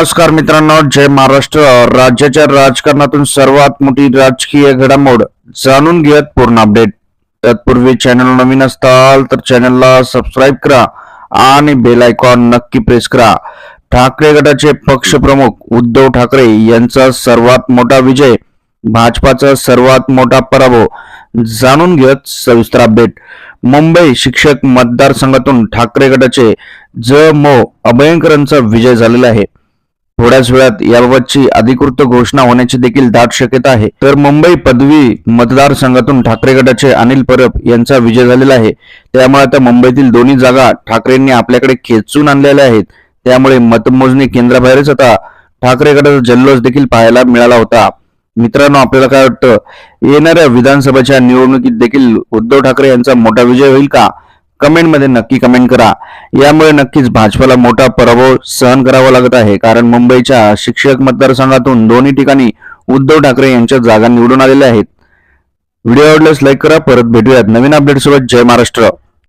नमस्कार मित्रांनो जय महाराष्ट्र. राज्याच्या राजकारणातून सर्वात मोठी राजकीय घडामोड जाणून घेत पूर्ण अपडेट तत्पूर्वी चॅनल नवीन असताल तर चॅनलला सबस्क्राईब करा आणि बेल आयकॉन नक्की प्रेस करा. ठाकरे गटाचे पक्षप्रमुख उद्धव ठाकरे यांचा सर्वात मोठा विजय भाजपाचा सर्वात मोठा पराभव जाणून घेत सविस्तर अपडेट मुंबई शिक्षक मतदारसंघातून ठाकरे गटाचे ज. मो. अभयंकरांचा विजय झालेला आहे. थोड्याच वेळात याबाबतची अधिकृत घोषणा होण्याची देखील दाट शक्यता आहे. तर मुंबई पदवी मतदारसंघातून ठाकरे गटाचे अनिल परब यांचा विजय झालेला आहे. त्यामुळे आता मुंबईतील दोन्ही जागा ठाकरेंनी आपल्याकडे खेचून आणलेल्या आहेत. त्यामुळे मतमोजणी केंद्राबाहेरच आता ठाकरे गटाचा जल्लोष देखील पाहायला मिळाला होता. मित्रांनो आपल्याला काय वाटतं? येणाऱ्या विधानसभेच्या निवडणुकीत देखील उद्धव ठाकरे यांचा मोठा विजय होईल का? कमेंटमध्ये नक्की कमेंट करा. यामुळे नक्कीच भाजपाला मोठा पराभव सहन करावा लागत आहे. कारण मुंबईच्या शिक्षक मतदारसंघातून दोन्ही ठिकाणी उद्धव ठाकरे यांच्या जागा निवडून आलेल्या आहेत. व्हिडिओ आवडल्यास लाईक करा. परत भेटूयात. नवीन अपडेट सोबत जय महाराष्ट्र.